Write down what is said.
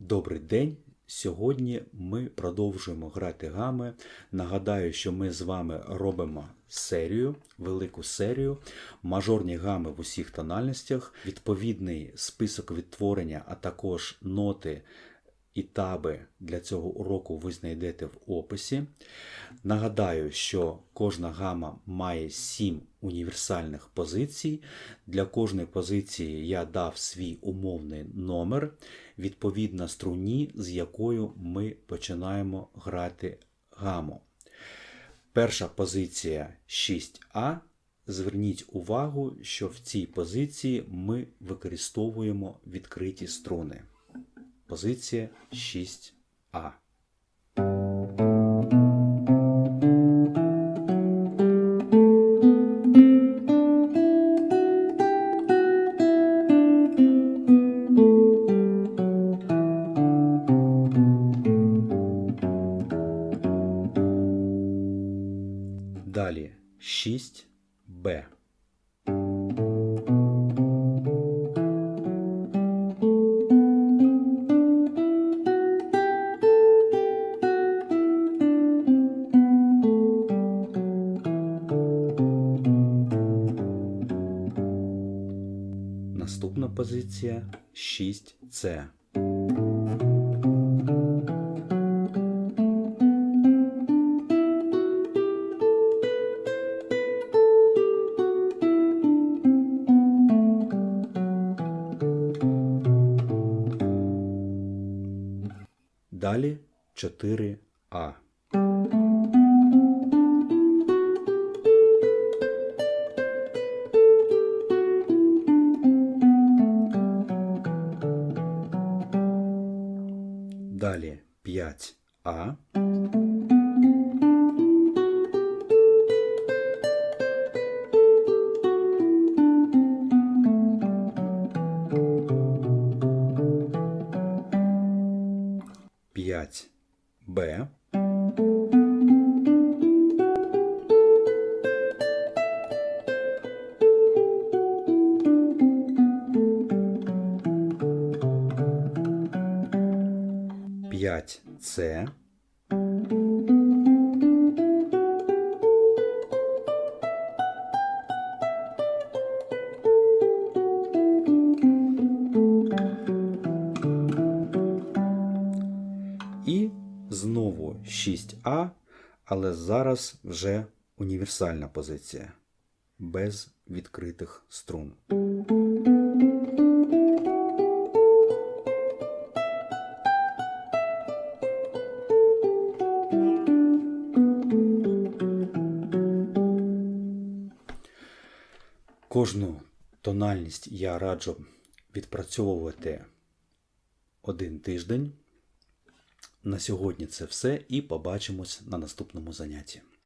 Добрий день! Сьогодні ми продовжуємо грати гами. Нагадаю, що ми з вами робимо серію, велику серію, мажорні гами в усіх тональностях, відповідний список відтворення, а також ноти і таби для цього уроку ви знайдете в описі. Нагадаю, що кожна гама має 7 універсальних позицій. Для кожної позиції я дав свій умовний номер, відповідно струні, з якою ми починаємо грати гаму. Перша позиція 6А. Зверніть увагу, що в цій позиції ми використовуємо відкриті струни. Позиція 6А. Далі 6Б. Наступна позиція 6С. Далі 4А. Далі 5А. П'ять Б. П'ять С. І знову 6А, але зараз вже універсальна позиція без відкритих струн. Кожну тональність я раджу відпрацьовувати один тиждень. На сьогодні це все і побачимось на наступному занятті.